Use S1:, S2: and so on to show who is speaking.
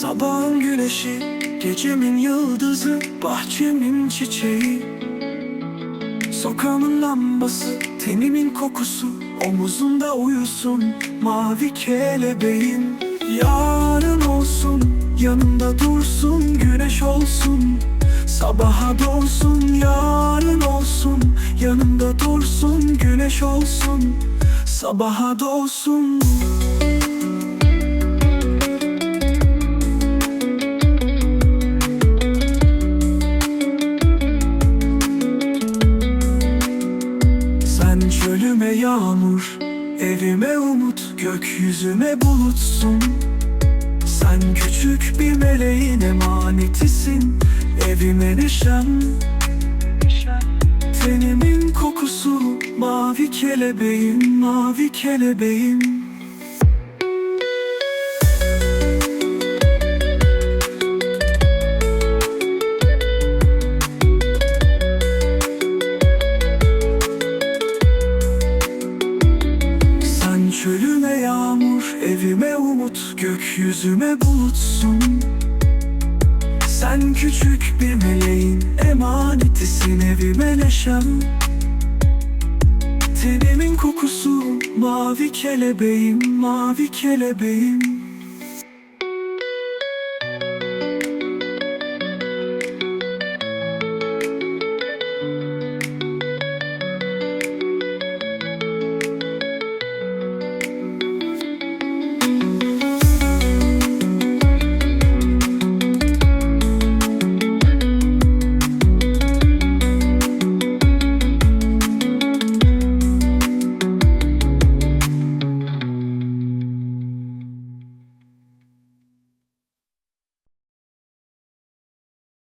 S1: Sabahın güneşi, gecemin yıldızı, bahçemin çiçeği. Sokağımın lambası, tenimin kokusu Omuzunda uyusun mavi kelebeğim. Yarın olsun, yanımda dursun Güneş olsun, sabaha doğsun Yarın olsun, yanımda dursun Güneş olsun, sabaha doğsun Sen çölüme yağmur, evime umut, gökyüzüme bulutsun. Sen küçük bir meleğin emanetisin, evime neşem Tenimin kokusu, mavi kelebeğim, mavi kelebeğim yağmur, evime umut, gökyüzüme bulutsun. Sen küçük bir meleğin emanetisin evime neşem. Tenimin kokusu, mavi kelebeğim, mavi kelebeğim